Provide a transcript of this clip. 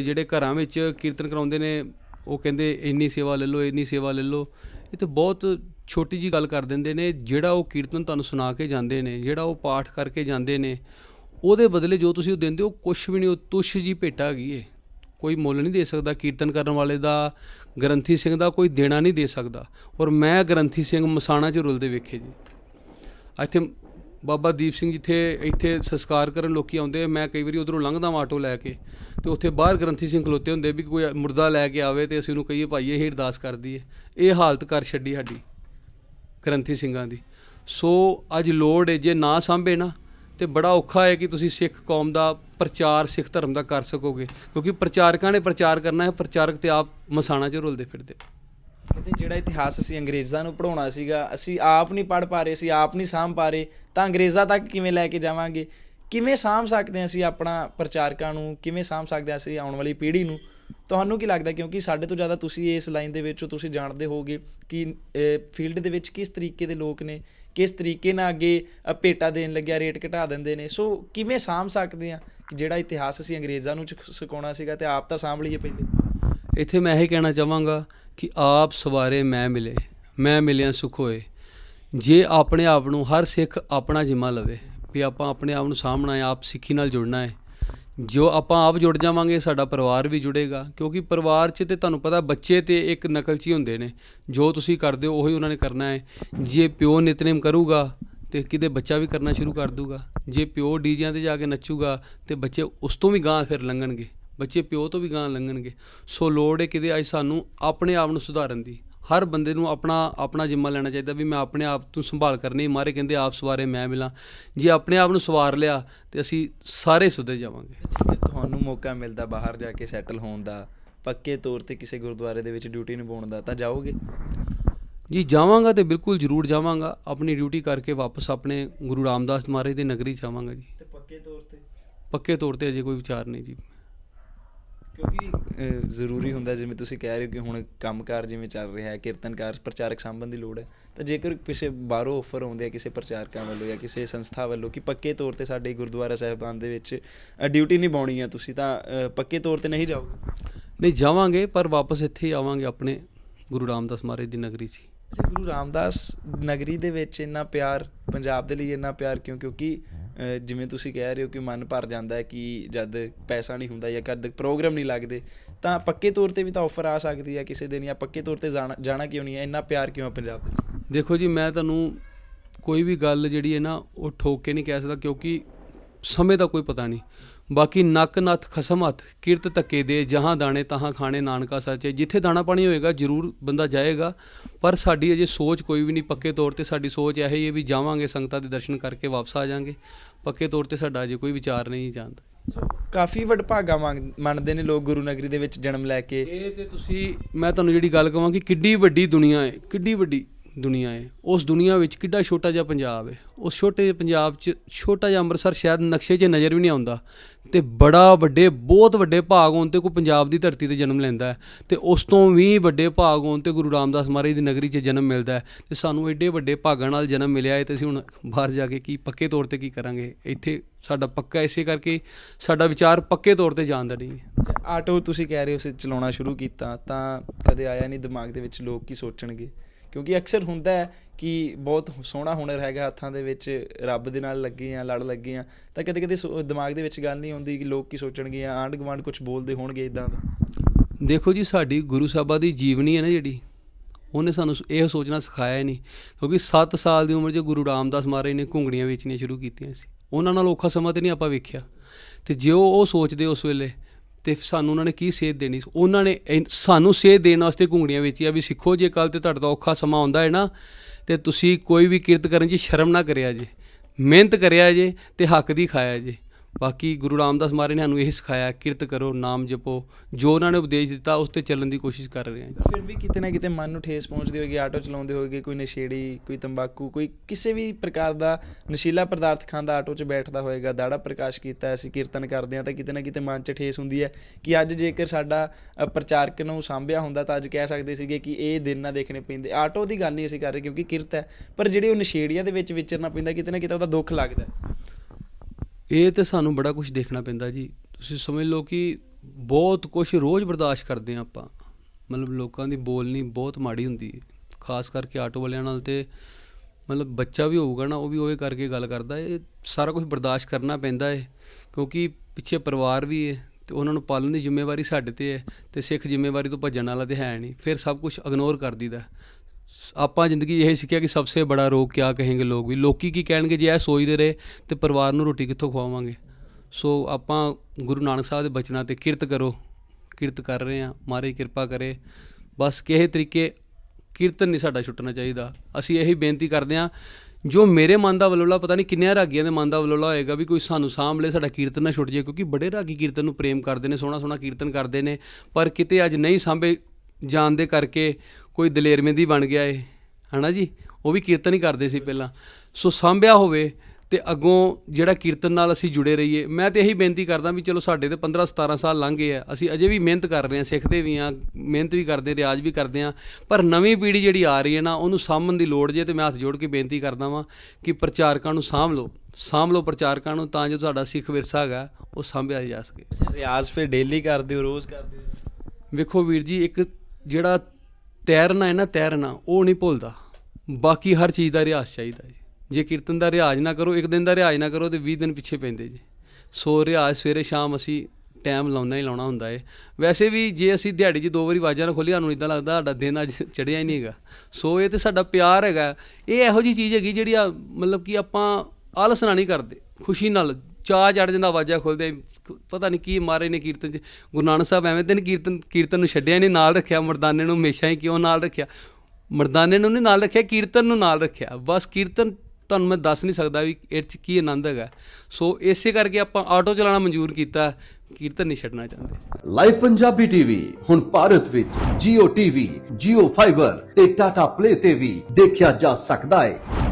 ਜਿਹੜੇ ਘਰਾਂ ਵਿੱਚ ਕੀਰਤਨ ਕਰਾਉਂਦੇ ਨੇ, ਉਹ ਕਹਿੰਦੇ ਇੰਨੀ ਸੇਵਾ ਲੈ ਲਓ, ਇੰਨੀ ਸੇਵਾ ਲੈ ਲਓ। ਇਹ ਤੇ ਬਹੁਤ ਛੋਟੀ ਜੀ ਗੱਲ ਕਰ ਦਿੰਦੇ ਨੇ, ਜਿਹੜਾ ਉਹ ਕੀਰਤਨ ਤੁਹਾਨੂੰ ਸੁਣਾ ਕੇ ਜਾਂਦੇ ਨੇ, ਜਿਹੜਾ ਉਹ ਪਾਠ ਕਰਕੇ ਜਾਂਦੇ ਨੇ, ਉਹਦੇ ਬਦਲੇ ਜੋ ਤੁਸੀਂ ਉਹ ਦਿੰਦੇ ਹੋ, ਕੁਛ ਵੀ ਨਹੀਂ, ਉਹ ਤੁਸ਼ ਜੀ ਭੇਟਾ ਹੈਗੀ ਏ। ਕੋਈ ਮੁੱਲ ਨਹੀਂ ਦੇ ਸਕਦਾ ਕੀਰਤਨ ਕਰਨ ਵਾਲੇ ਦਾ, ਗ੍ਰੰਥੀ ਸਿੰਘ ਦਾ ਕੋਈ ਦੇਣਾ ਨਹੀਂ ਦੇ ਸਕਦਾ। ਔਰ ਮੈਂ ਗ੍ਰੰਥੀ ਸਿੰਘ ਮਸਾਣਾ ਚ ਰੁਲਦੇ ਵੇਖੇ ਜੀ। ਇੱਥੇ ਬਾਬਾ ਦੀਪ ਸਿੰਘ ਜਿੱਥੇ ਇੱਥੇ ਸੰਸਕਾਰ ਕਰਨ ਲੋਕੀ ਆਉਂਦੇ ਮੈਂ ਕਈ ਵਾਰੀ ਉਧਰੋਂ ਲੰਘਦਾ ਵਾਂ ਆਟੋ ਲੈ ਕੇ, ਤੇ ਉੱਥੇ ਬਾਹਰ ਗ੍ਰੰਥੀ ਸਿੰਘ ਖਲੋਤੇ ਹੁੰਦੇ ਵੀ ਕੋਈ ਮੁਰਦਾ ਲੈ ਕੇ ਆਵੇ ਤੇ ਅਸੀਂ ਉਹਨੂੰ ਕਹੀਏ, ਭਾਈ, ਇਹ ਅਰਦਾਸ ਕਰਦੀ ਹੈ ਇਹ ਹਾਲਤ ਕਰ ਛੱਡੀ ਸਾਡੀ ਗ੍ਰੰਥੀ ਸਿੰਘਾਂ ਦੀ। ਸੋ ਅੱਜ ਲੋੜ ਹੈ ਜੇ ਨਾ ਸਾਂਭੇ ਨਾ, ਤੇ ਬੜਾ ਔਖਾ ਹੈ ਕਿ ਤੁਸੀਂ ਸਿੱਖ ਕੌਮ ਦਾ ਪ੍ਰਚਾਰ, ਸਿੱਖ ਧਰਮ ਦਾ ਕਰ ਸਕੋਗੇ, ਕਿਉਂਕਿ ਪ੍ਰਚਾਰਕਾਂ ਨੇ ਪ੍ਰਚਾਰ ਕਰਨਾ ਹੈ? ਪ੍ਰਚਾਰਕ ਤੇ ਆਪ ਮਸਾਣਾ 'ਚ ਰੁਲਦੇ ਫਿਰਦੇ। ਕਿਤੇ ਜਿਹੜਾ ਇਤਿਹਾਸ ਅਸੀਂ ਅੰਗਰੇਜ਼ਾਂ ਨੂੰ ਪੜਾਉਣਾ ਸੀਗਾ, ਅਸੀਂ ਆਪ ਨਹੀਂ ਪੜ ਪਾ ਰਹੇ ਸੀ ਆਪ ਨਹੀਂ ਸਾਂਭ ਪਾ ਰਹੇ, ਤਾਂ ਅੰਗਰੇਜ਼ਾਂ ਤੱਕ ਕਿਵੇਂ ਲੈ ਕੇ ਜਾਵਾਂਗੇ? ਕਿਵੇਂ ਸਾਂਭ ਸਕਦੇ ਹਾਂ ਅਸੀਂ ਆਪਣਾ ਪ੍ਰਚਾਰਕਾਂ ਨੂੰ? ਕਿਵੇਂ ਸਾਂਭ ਸਕਦੇ ਹਾਂ ਅਸੀਂ ਆਉਣ ਵਾਲੀ ਪੀੜ੍ਹੀ ਨੂੰ? ਤੁਹਾਨੂੰ ਕੀ ਲੱਗਦਾ? ਕਿਉਂਕਿ ਸਾਡੇ ਤੋਂ ਜ਼ਿਆਦਾ ਤੁਸੀਂ ਇਸ ਲਾਈਨ ਦੇ ਵਿੱਚੋਂ ਤੁਸੀਂ ਜਾਣਦੇ ਹੋਗੇ ਕਿ ਫੀਲਡ ਦੇ ਵਿੱਚ ਕਿਸ ਤਰੀਕੇ ਦੇ ਲੋਕ ਨੇ, ਕਿਸ ਤਰੀਕੇ ਨਾਲ ਅੱਗੇ ਭੇਟਾ ਦੇਣ ਲੱਗਿਆ, ਰੇਟ ਘਟਾ ਦਿੰਦੇ ਨੇ। ਸੋ ਕਿਵੇਂ ਸਾਂਭ ਸਕਦੇ ਹਾਂ ਕਿ ਜਿਹੜਾ ਇਤਿਹਾਸ ਅਸੀਂ ਅੰਗਰੇਜ਼ਾਂ ਨੂੰ ਚ- ਸਿਖਾਉਣਾ ਸੀਗਾ ਤੇ ਆਪ ਤਾਂ ਸਾਂਭ ਲਈਏ ਪਹਿਲੇ? ਇੱਥੇ ਮੈਂ ਇਹ ਕਹਿਣਾ ਚਾਹਾਂਗਾ ਕਿ ਆਪ ਸਵਾਰੇ ਮੈਂ ਮਿਲੇ, ਮੈਂ ਮਿਲਿਆ ਸੁਖ ਹੋਏ। ਜੇ ਆਪਣੇ ਆਪ ਨੂੰ ਹਰ ਸਿੱਖ ਆਪਣਾ ਜਿੰਮਾ ਲਵੇ, ਵੀ ਆਪਾਂ ਆਪਣੇ ਆਪ ਨੂੰ ਸਾਹਮਣਾ ਹੈ ਆਪ ਸਿੱਖੀ ਨਾਲ ਜੁੜਨਾ ਹੈ, ਜੋ ਆਪਾਂ ਆਪ ਜੁੜ ਜਾਵਾਂਗੇ, ਸਾਡਾ ਪਰਿਵਾਰ ਵੀ ਜੁੜੇਗਾ। ਕਿਉਂਕਿ ਪਰਿਵਾਰ 'ਚ ਤੇ ਤੁਹਾਨੂੰ ਪਤਾ ਬੱਚੇ ਤੇ ਇੱਕ ਨਕਲਚੀ ਹੁੰਦੇ ਨੇ। ਜੋ ਤੁਸੀਂ ਕਰਦੇ ਹੋ, ਉਹੀ ਉਹਨਾਂ ਨੇ ਕਰਨਾ ਹੈ। ਜੇ ਪਿਓ ਨਿਤਨੇਮ ਕਰੂਗਾ, ਤੇ ਕਿਤੇ ਬੱਚਾ ਵੀ ਕਰਨਾ ਸ਼ੁਰੂ ਕਰ ਦੂਗਾ। ਜੇ ਪਿਓ ਡੀਜਿਆਂ ਤੇ ਜਾ ਕੇ ਨੱਚੂਗਾ, ਤੇ ਬੱਚੇ ਉਸ ਤੋਂ ਵੀ ਗਾਂ ਫਿਰ ਲੰਘਣਗੇ। ਬੱਚੇ ਪਿਓ ਤੋਂ ਵੀ ਗਾਂ ਲੰਘਣਗੇ। ਸੋ ਲੋੜ ਹੈ ਕਿਤੇ ਅੱਜ ਸਾਨੂੰ ਆਪਣੇ ਆਪ ਨੂੰ ਸੁਧਾਰਨ ਦੀ। ਹਰ ਬੰਦੇ ਨੂੰ ਆਪਣਾ ਆਪਣਾ ਜਿੰਮਾ ਲੈਣਾ ਚਾਹੀਦਾ ਵੀ ਮੈਂ ਆਪਣੇ ਆਪ ਤੋਂ ਸੰਭਾਲ ਕਰਨੀ। ਮਾਰੇ ਕਹਿੰਦੇ ਆਪ ਸਵਾਰੇ ਮੈਂ ਮਿਲਾਂ। ਜੇ ਆਪਣੇ ਆਪ ਨੂੰ ਸਵਾਰ ਲਿਆ ਤੇ ਅਸੀਂ ਸਾਰੇ ਸੁਧਰ ਜਾਵਾਂਗੇ। ਜੇ ਤੁਹਾਨੂੰ ਮੌਕਾ ਮਿਲਦਾ ਬਾਹਰ ਜਾ ਕੇ ਸੈਟਲ ਹੋਣ ਦਾ ਪੱਕੇ ਤੌਰ ਤੇ ਕਿਸੇ ਗੁਰਦੁਆਰੇ ਦੇ ਵਿੱਚ ਡਿਊਟੀ ਨਿਭਾਉਣ ਦਾ ਤਾਂ ਜਾਓਗੇ? ਜੀ ਜਾਵਾਂਗਾ ਤੇ ਬਿਲਕੁਲ ਜ਼ਰੂਰ ਜਾਵਾਂਗਾ। ਆਪਣੀ ਡਿਊਟੀ ਕਰਕੇ ਵਾਪਸ ਆਪਣੇ ਗੁਰੂ ਰਾਮਦਾਸ ਮਹਾਰਾਜ ਦੀ ਨਗਰੀ ਚਾਹਾਂਗਾ ਜੀ। ਤੇ ਪੱਕੇ ਤੌਰ ਤੇ? ਪੱਕੇ ਤੌਰ ਤੇ ਅਜੇ ਕੋਈ ਵਿਚਾਰ ਨਹੀਂ ਜੀ। ਕਿਉਂਕਿ ਜ਼ਰੂਰੀ ਹੁੰਦਾ ਜਿਵੇਂ ਤੁਸੀਂ ਕਹਿ ਰਹੇ ਹੋ ਕਿ ਹੁਣ ਕੰਮਕਾਰ ਜਿਵੇਂ ਚੱਲ ਰਿਹਾ ਹੈ ਕੀਰਤਨਕਾਰ ਪ੍ਰਚਾਰਕ ਸਾਂਭਣ ਦੀ ਲੋੜ ਹੈ ਤਾਂ ਜੇਕਰ ਕਿਸੇ ਬਾਹਰੋਂ ਆਫਰ ਆਉਂਦੇ ਆ ਕਿਸੇ ਪ੍ਰਚਾਰਕਾਂ ਵੱਲੋਂ ਜਾਂ ਕਿਸੇ ਸੰਸਥਾ ਵੱਲੋਂ ਕਿ ਪੱਕੇ ਤੌਰ ਤੇ ਸਾਡੇ ਗੁਰਦੁਆਰਾ ਸਾਹਿਬਾਨ ਦੇ ਵਿੱਚ ਡਿਊਟੀ ਨਿਭਾਉਣੀ ਹੈ ਤੁਸੀਂ ਤਾਂ ਪੱਕੇ ਤੌਰ ਤੇ ਨਹੀਂ ਜਾਓਗੇ ਨਹੀਂ ਜਾਵਾਂਗੇ ਪਰ ਵਾਪਸ ਇੱਥੇ ਹੀ ਆਵਾਂਗੇ ਆਪਣੇ ਗੁਰੂ ਰਾਮਦਾਸ ਮਹਾਰਾਜ ਦੀ ਨਗਰੀ 'ਚ ਹੀ। ਅੱਛਾ ਗੁਰੂ ਰਾਮਦਾਸ ਨਗਰੀ ਦੇ ਵਿੱਚ ਇੰਨਾ ਪਿਆਰ ਪੰਜਾਬ ਦੇ ਲਈ ਇੰਨਾ ਪਿਆਰ ਕਿਉਂ ਕਿਉਂਕਿ ਜਿਵੇਂ ਤੁਸੀਂ ਕਹਿ ਰਹੇ ਹੋ ਕਿ ਮਨ ਭਰ ਜਾਂਦਾ ਹੈ ਕਿ ਜਦ ਪੈਸਾ ਨਹੀਂ ਹੁੰਦਾ ਜਾਂ ਕਦ ਪ੍ਰੋਗਰਾਮ ਨਹੀਂ ਲੱਗਦੇ, ਤਾਂ ਪੱਕੇ ਤੌਰ ਤੇ ਵੀ ਤਾਂ ਆਫਰ ਆ ਸਕਦੀ ਹੈ ਕਿਸੇ ਦਿਨ ਜਾਂ ਪੱਕੇ ਤੌਰ ਤੇ ਜਾਣਾ ਜਾਣਾ ਕਿਉਂ ਨਹੀਂ ਹੈ? ਇੰਨਾ ਪਿਆਰ ਕਿਉਂ ਹੈ ਪੰਜਾਬ ਦੇ ਦੇਖੋ ਜੀ, ਮੈਂ ਤੁਹਾਨੂੰ ਕੋਈ ਵੀ ਗੱਲ ਜਿਹੜੀ ਹੈ ਨਾ, ਉਹ ਠੋਕ ਕੇ ਨਹੀਂ ਕਹਿ ਸਕਦਾ ਕਿਉਂਕਿ ਸਮੇਂ ਦਾ ਕੋਈ ਪਤਾ ਨਹੀਂ। ਬਾਕੀ ਨੱਕ ਨੱਥ ਖਸਮ ਹੱਥ ਕਿਰਤ ਧੱਕੇ ਦੇ ਜਹਾਂ ਦਾਣੇ ਤਹਾਂ ਖਾਣੇ ਨਾਨਕਾ ਸੱਚੇ ਜਿੱਥੇ ਦਾਣਾ ਪਾਣੀ ਹੋਏਗਾ ਜ਼ਰੂਰ ਬੰਦਾ ਜਾਏਗਾ। ਪਰ ਸਾਡੀ ਅਜੇ ਸੋਚ ਕੋਈ ਵੀ ਨਹੀਂ ਪੱਕੇ ਤੌਰ ਤੇ ਸਾਡੀ ਸੋਚ ਇਹ ਹੀ ਹੈ ਵੀ ਜਾਵਾਂਗੇ ਸੰਗਤਾਂ ਦੇ ਦਰਸ਼ਨ ਕਰਕੇ ਵਾਪਸ ਆ ਜਾਾਂਗੇ। ਪੱਕੇ ਤੌਰ ਤੇ ਸਾਡਾ ਅਜੇ ਕੋਈ ਵਿਚਾਰ ਨਹੀਂ ਜਾਂਦਾ। ਕਾਫੀ ਵਡਭਾਗਾ ਮੰਗ- ਮੰਨਦੇ ਨੇ ਲੋਕ ਗੁਰੂ ਨਗਰੀ ਦੇ ਵਿੱਚ ਜਨਮ ਲੈ ਕੇ। ਇਹ ਤੇ ਤੁਸੀਂ ਮੈਂ ਤੁਹਾਨੂੰ ਜਿਹੜੀ ਗੱਲ ਕਹਾਂ ਕਿ ਕਿੱਡੀ ਵੱਡੀ ਦੁਨੀਆ ਹੈ ਕਿੱਡੀ ਵੱਡੀ। ਦੁਨੀਆ ਹੈ। ਉਸ ਦੁਨੀਆ ਵਿੱਚ ਕਿੱਡਾ ਛੋਟਾ ਜਿਹਾ ਪੰਜਾਬ ਹੈ। ਉਸ ਛੋਟੇ ਜਿਹੇ ਪੰਜਾਬ 'ਚ ਛੋਟਾ ਜਿਹਾ ਅੰਮ੍ਰਿਤਸਰ ਸ਼ਾਇਦ ਨਕਸ਼ੇ 'ਚ ਨਜ਼ਰ ਵੀ ਨਹੀਂ ਆਉਂਦਾ। ਤੇ ਬੜਾ ਵੱਡੇ, ਬਹੁਤ ਵੱਡੇ ਭਾਗ ਹੋਣ ਤੇ ਕੋਈ ਪੰਜਾਬ ਦੀ ਧਰਤੀ ਤੇ ਜਨਮ ਲੈਂਦਾ ਹੈ। ਤੇ ਉਸ ਤੋਂ ਵੀ ਵੱਡੇ ਭਾਗ ਹੋਣ ਤੇ ਗੁਰੂ ਰਾਮਦਾਸ ਮਹਾਰਾਜ ਦੀ ਨਗਰੀ 'ਚ ਜਨਮ ਮਿਲਦਾ ਹੈ। ਤੇ ਸਾਨੂੰ ਐਡੇ ਵੱਡੇ ਭਾਗਾਂ ਨਾਲ ਜਨਮ ਮਿਲਿਆ ਹੈ ਤੇ ਅਸੀਂ ਹੁਣ ਬਾਹਰ ਜਾ ਕੇ ਕੀ ਪੱਕੇ ਤੌਰ ਤੇ ਕੀ ਕਰਾਂਗੇ? ਇੱਥੇ ਸਾਡਾ ਪੱਕਾ ਇਸੇ ਕਰਕੇ ਸਾਡਾ ਵਿਚਾਰ ਪੱਕੇ ਤੌਰ ਤੇ ਜਾਣ ਦਾ ਨਹੀਂ ਆਟੋ ਤੁਸੀਂ ਕਹਿ ਰਹੇ ਹੋ ਸੀ ਚਲਾਉਣਾ ਸ਼ੁਰੂ ਕੀਤਾ ਤਾਂ ਕਦੇ ਆਇਆ ਨਹੀਂ ਦਿਮਾਗ ਦੇ ਵਿੱਚ ਲੋਕ ਕੀ ਸੋਚਣਗੇ? ਕਿਉਂਕਿ ਅਕਸਰ ਹੁੰਦਾ ਹੈ ਕਿ ਬਹੁਤ ਸੋਹਣਾ ਹੁਨਰ ਹੈਗਾ ਹੱਥਾਂ ਦੇ ਵਿੱਚ, ਰੱਬ ਦੇ ਨਾਲ ਲੱਗੇ ਆ, ਲੜ ਲੱਗੇ ਆ, ਤਾਂ ਕਦੇ ਕਦੇ ਸੋ- ਦਿਮਾਗ ਦੇ ਵਿੱਚ ਗੱਲ ਨਹੀਂ ਆਉਂਦੀ ਕਿ ਲੋਕ ਕੀ ਸੋਚਣਗੇ ਆ ਆਂਢ ਗੁਆਂਢ ਕੁਝ ਬੋਲਦੇ ਹੋਣਗੇ ਇਦਾਂ ਦਾ। ਦੇਖੋ ਜੀ, ਸਾਡੀ ਗੁਰੂ ਸਾਹਿਬਾਂ ਦੀ ਜੀਵਨੀ ਹੈ ਨਾ ਜਿਹੜੀ, ਉਹਨੇ ਸਾਨੂੰ ਇਹ ਸੋਚਣਾ ਸਿਖਾਇਆ ਹੀ ਨਹੀਂ। ਕਿਉਂਕਿ 7 ਸਾਲ ਦੀ ਉਮਰ 'ਚ ਗੁਰੂ ਰਾਮਦਾਸ ਮਹਾਰਾਜ ਨੇ ਘੁੰਗੜੀਆਂ ਵੇਚਣੀਆਂ ਸ਼ੁਰੂ ਕੀਤੀਆਂ ਸੀ। ਉਹਨਾਂ ਨਾਲ ਔਖਾ ਸਮਾਂ ਤੇ ਨਹੀਂ ਆਪਾਂ ਵੇਖਿਆ। ਤੇ ਜੇ ਉਹ ਉਹ ਸੋਚਦੇ ਉਸ ਵੇਲੇ ਤੇ ਸਾਨੂੰ ਉਹਨਾਂ ਨੇ ਕੀ ਸੇਧ ਦੇਣੀ ਉਹਨਾਂ ਨੇ ਇਨ- ਸਾਨੂੰ ਸੇਧ ਦੇਣ ਵਾਸਤੇ ਘੁੰਗੜੀਆਂ ਵੇਚੀਆਂ ਵੀ ਸਿੱਖੋ ਜੇ ਕੱਲ ਤੇ ਤੁਹਾਡਾ ਤਾਂ ਔਖਾ ਸਮਾਂ ਆਉਂਦਾ ਹੈ ਨਾ, ਤੇ ਤੁਸੀਂ ਕੋਈ ਵੀ ਕਿਰਤ ਕਰਨ 'ਚ ਸ਼ਰਮ ਨਾ ਕਰਿਆ ਜੇ, ਮਿਹਨਤ ਕਰਿਆ ਜੇ ਤੇ ਹੱਕ ਦੀ ਖਾਇਆ ਜੇ। ਬਾਕੀ ਗੁਰੂ ਰਾਮਦਾਸ ਮਹਾਰਾਜ ਨੇ ਸਾਨੂੰ ਇਹ ਸਿਖਾਇਆ, ਕਿਰਤ ਕਰੋ, ਨਾਮ ਜਪੋ, ਜੋ ਉਹਨਾਂ ਨੇ ਉਪਦੇਸ਼ ਦਿੱਤਾ ਉਸ ਤੇ ਚੱਲਣ ਦੀ ਕੋਸ਼ਿਸ਼ ਕਰ ਰਹੇ ਹਾਂ। ਫਿਰ ਵੀ ਕਿਤੇ ਨਾ ਕਿਤੇ ਮਨ ਨੂੰ ਠੇਸ ਪਹੁੰਚਦੀ ਹੋਏਗੀ, ਆਟੋ ਚਲਾਉਂਦੇ ਹੋਏਗੇ, ਕੋਈ ਨਸ਼ੇੜੀ, ਕੋਈ ਤੰਬਾਕੂ, ਕੋਈ ਕਿਸੇ ਵੀ ਪ੍ਰਕਾਰ ਦਾ ਨਸ਼ੀਲਾ ਪਦਾਰਥ ਖਾਂਦਾ ਆਟੋ 'ਚ ਬੈਠਦਾ ਹੋਏਗਾ, ਦਾੜਾ ਪ੍ਰਕਾਸ਼ ਕੀਤਾ, ਅਸੀਂ ਕੀਰਤਨ ਕਰਦੇ ਹਾਂ, ਤਾਂ ਕਿਤੇ ਨਾ ਕਿਤੇ ਮਨ 'ਚ ਠੇਸ ਹੁੰਦੀ ਹੈ ਕਿ ਅੱਜ ਜੇਕਰ ਸਾਡਾ ਪ੍ਰਚਾਰਕ ਨੂੰ ਸਾਂਭਿਆ ਹੁੰਦਾ ਤਾਂ ਅੱਜ ਕਹਿ ਸਕਦੇ ਸੀਗੇ ਕਿ ਇਹ ਦਿਨ ਨਾ ਦੇਖਣੇ ਪੈਂਦੇ। ਆਟੋ ਦੀ ਗੱਲ ਨਹੀਂ ਅਸੀਂ ਕਰ ਰਹੇ ਕਿਉਂਕਿ ਕਿਰਤ ਹੈ, ਪਰ ਜਿਹੜੇ ਉਹ ਨਸ਼ੇੜੀਆਂ ਦੇ ਵਿੱਚ ਵਿਚਰਨਾ ਪੈਂਦਾ, ਕਿਤੇ ਨਾ ਕਿਤੇ ਉਹਦਾ ਦੁੱਖ ਲੱਗਦਾ ਇਹ ਤੇ ਸਾਨੂੰ ਬੜਾ ਕੁਝ ਦੇਖਣਾ ਪੈਂਦਾ ਜੀ। ਤੁਸੀਂ ਸਮਝ ਲਓ ਕਿ ਬਹੁਤ ਕੁਝ ਰੋਜ਼ ਬਰਦਾਸ਼ਤ ਕਰਦੇ ਆ ਆਪਾਂ। ਮਤਲਬ ਲੋਕਾਂ ਦੀ ਬੋਲਣੀ ਬਹੁਤ ਮਾੜੀ ਹੁੰਦੀ ਹੈ। ਖਾਸ ਕਰਕੇ ਆਟੋ ਵਾਲਿਆਂ ਨਾਲ ਤੇ ਮਤਲਬ ਬੱਚਾ ਵੀ ਹੋਊਗਾ ਨਾ, ਉਹ ਵੀ ਉਹੇ ਕਰਕੇ ਗੱਲ ਕਰਦਾ ਇਹ ਸਾਰਾ ਕੁਝ ਬਰਦਾਸ਼ਤ ਕਰਨਾ ਪੈਂਦਾ ਹੈ, ਕਿਉਂਕਿ ਪਿੱਛੇ ਪਰਿਵਾਰ ਵੀ ਹੈ ਤੇ ਉਹਨਾਂ ਨੂੰ ਪਾਲਣ ਦੀ ਜ਼ਿੰਮੇਵਾਰੀ ਸਾਡੇ ਤੇ ਹੈ ਤੇ ਸਿੱਖ ਜ਼ਿੰਮੇਵਾਰੀ ਤੋਂ ਭੱਜਣ ਵਾਲਾ ਤੇ ਹੈ ਨਹੀਂ। ਫਿਰ ਸਭ ਕੁਝ ਇਗਨੋਰ ਕਰ ਦੀਦਾ ਆਪਾਂ ਜ਼ਿੰਦਗੀ 'ਚ ਇਹ ਸਿੱਖਿਆ ਕਿ ਸਭ ਤੋਂ ਬੜਾ ਰੋਗ ਕਿਆ ਕਹੇਂਗੇ ਲੋਕ ਵੀ। ਲੋਕੀ ਕੀ ਕਹਿਣਗੇ ਜੇ ਇਹ ਸੋਚਦੇ ਰਹੇ ਤੇ ਪਰਿਵਾਰ ਨੂੰ ਰੋਟੀ ਕਿੱਥੋਂ ਖਵਾਵਾਂਗੇ? ਸੋ ਆਪਾਂ ਗੁਰੂ ਨਾਨਕ ਸਾਹਿਬ ਦੇ ਬਚਨਾਂ ਤੇ ਕਿਰਤ ਕਰੋ, ਕਿਰਤ ਕਰ ਰਹੇ ਆ ਮਾਰੇ ਕਿਰਪਾ ਕਰੇ। ਬਸ ਕਿਸੇ ਤਰੀਕੇ ਕੀਰਤਨ ਨਹੀਂ ਸਾਡਾ ਛੁੱਟਣਾ ਚਾਹੀਦਾ। ਅਸੀਂ ਇਹੀ ਬੇਨਤੀ ਕਰਦੇ ਆ ਜੋ ਮੇਰੇ ਮਨ ਦਾ ਵਲੋਲਾ, ਪਤਾ ਨਹੀਂ ਕਿੰਨਿਆਂ ਰਾਗੀਆਂ ਦੇ ਮਨ ਦਾ ਵਲੋਲਾ ਹੋਏਗਾ ਵੀ ਕੋਈ ਸਾਨੂੰ ਸਾਂਭ ਲਏ ਸਾਡਾ ਕੀਰਤਨ ਨਾ ਛੁੱਟ ਜਾਏ, ਕਿਉਂਕਿ ਬੜੇ ਰਾਗੀ ਕੀਰਤਨ ਨੂੰ ਪ੍ਰੇਮ ਕਰਦੇ ਨੇ ਸੋਹਣਾ ਸੋਹਣਾ ਕੀਰਤਨ ਕਰਦੇ ਨੇ, ਪਰ ਕਿਤੇ ਅੱਜ ਨਹੀਂ ਸਾਂਭੇ ਜਾਣ ਦੇ ਕਰਕੇ ਕੋਈ ਦਲੇਰ ਮਹਿੰਦੀ ਬਣ ਗਿਆ ਏ ਹਨਾ ਜੀ? ਉਹ ਵੀ ਕੀਰਤਨ ਹੀ ਕਰਦੇ ਸੀ ਪਹਿਲਾਂ। ਸੋ ਸਾਂਭਿਆ ਹੋਵੇ ਤੇ ਅੱਗੋਂ ਜਿਹੜਾ ਕੀਰਤਨ ਨਾਲ ਅਸੀਂ ਜੁੜੇ ਰਹੀਏ। ਮੈਂ ਤੇ ਇਹੀ ਬੇਨਤੀ ਕਰਦਾ ਵੀ ਚਲੋ ਸਾਡੇ ਤੇ 15 17 ਸਾਲ ਲੰਘ ਗਏ ਆ। ਅਸੀਂ ਅਜੇ ਵੀ ਮਿਹਨਤ ਕਰ ਰਹੇ ਹਾਂ ਸਿੱਖਦੇ ਵੀ ਆ ਮਿਹਨਤ ਵੀ ਕਰਦੇ ਰਿਆਜ਼ ਵੀ ਕਰਦੇ ਆ ਪਰ ਨਵੀਂ ਪੀੜ੍ਹੀ ਜਿਹੜੀ ਆ ਰਹੀ ਹੈ ਨਾ ਉਹਨੂੰ ਸਾਂਭਣ ਦੀ ਲੋੜ ਜੇ ਤੇ ਮੈਂ ਹੱਥ ਜੋੜ ਕੇ ਬੇਨਤੀ ਕਰਦਾ ਵਾਂ ਕਿ ਪ੍ਰਚਾਰਕਾਂ ਨੂੰ ਸਾਂਭ ਲਓ। ਸਾਂਭ ਲਓ ਪ੍ਰਚਾਰਕਾਂ ਨੂੰ ਤਾਂ ਜੋ ਸਾਡਾ ਸਿੱਖ ਵਿਰਸਾ ਹੈਗਾ ਉਹ ਸਾਂਭਿਆ ਜਾ ਸਕੇ। ਅੱਛਾ ਰਿਆਜ਼ ਫਿਰ ਡੇਲੀ ਕਰਦੇ ਹੋ ਰੋਜ਼ ਕਰਦੇ ਹੋ? ਵੇਖੋ ਵੀਰ ਜੀ ਇੱਕ ਜਿਹੜਾ ਤੈਰਨਾ ਹੈ ਨਾ, ਤੈਰਨਾ, ਉਹ ਨਹੀਂ ਭੁੱਲਦਾ। ਬਾਕੀ ਹਰ ਚੀਜ਼ ਦਾ ਰਿਆਜ਼ ਚਾਹੀਦਾ ਹੈ ਜੇ ਕੀਰਤਨ ਦਾ ਰਿਆਜ਼ ਨਾ ਕਰੋ, ਇੱਕ ਦਿਨ ਦਾ ਰਿਆਜ਼ ਨਾ ਕਰੋ ਤੇ 20 ਦਿਨ ਪਿੱਛੇ ਪੈਂਦੇ ਜੀ। ਸੋ ਰਿਆਜ਼ ਸਵੇਰੇ ਸ਼ਾਮ ਅਸੀਂ ਟਾਈਮ ਲਾਉਣਾ ਹੀ ਲਾਉਣਾ ਹੁੰਦਾ ਏ। ਵੈਸੇ ਵੀ ਜੇ ਅਸੀਂ ਦਿਹਾੜੀ 'ਚ ਦੋ ਵਾਰੀ ਵਾਜਾਂ ਨਾ ਖੋਲੀ ਸਾਨੂੰ ਇਦਾਂ ਲੱਗਦਾ ਸਾਡਾ ਦਿਨ ਅੱਜ ਚੜਿਆ ਹੀ ਨਹੀਂ ਹੈਗਾ। ਸੋ ਇਹ ਤੇ ਸਾਡਾ ਪਿਆਰ ਹੈਗਾ। ਇਹ ਇਹੋ ਜੀ ਚੀਜ਼ ਹੈਗੀ ਜਿਹੜੀ ਆ, ਮਤਲਬ ਕਿ ਆਪਾਂ ਆਲਸ ਨਾਲ ਨਹੀਂ ਕਰਦੇ। ਖੁਸ਼ੀ ਨਾਲ ਚਾਹ ਚੜ ਜਾਂਦਾ, ਆਵਾਜ਼ਾਂ ਖੋਲਦੇ ਪਤਾ ਨਹੀਂ ਕੀ ਮਾਰੇ ਨੇ ਕੀਰਤਨ ਚ। ਗੁਰੂ ਨਾਨਕ ਸਾਹਿਬ ਐਵੇਂ ਤੇ ਕੀਰਤਨ ਕੀਰਤਨ ਨੂੰ ਛੱਡਿਆ ਨਹੀਂ ਨਾਲ ਰੱਖਿਆ ਮਰਦਾਨੇ ਨੂੰ ਹਮੇਸ਼ਾ ਹੀ ਕਿਉਂ ਨਾਲ ਰੱਖਿਆ? ਮਰਦਾਨੇ ਨੂੰ ਨਹੀਂ ਨਾਲ ਰੱਖਿਆ ਕੀਰਤਨ ਨੂੰ ਨਾਲ ਰੱਖਿਆ। ਬਸ ਕੀਰਤਨ ਤੁਹਾਨੂੰ ਮੈਂ ਦੱਸ ਨਹੀਂ ਸਕਦਾ ਵੀ ਇਹ ਚ ਕੀ ਆਨੰਦ ਹੈਗਾ। ਸੋ ਇਸੇ ਕਰਕੇ ਆਪਾਂ ਆਟੋ ਚਲਾਉਣਾ ਮਨਜ਼ੂਰ ਕੀਤਾ ਕੀਰਤਨ ਨਹੀਂ ਛੱਡਣਾ ਚਾਹੁੰਦੇ। ਲਾਈਵ ਪੰਜਾਬੀ ਟੀਵੀ ਹੁਣ ਭਾਰਤ ਵਿੱਚ Jio TV, Jio Fiber ਤੇ Tata Play ਤੇ ਵੀ ਦੇਖਿਆ ਜਾ ਸਕਦਾ ਹੈ।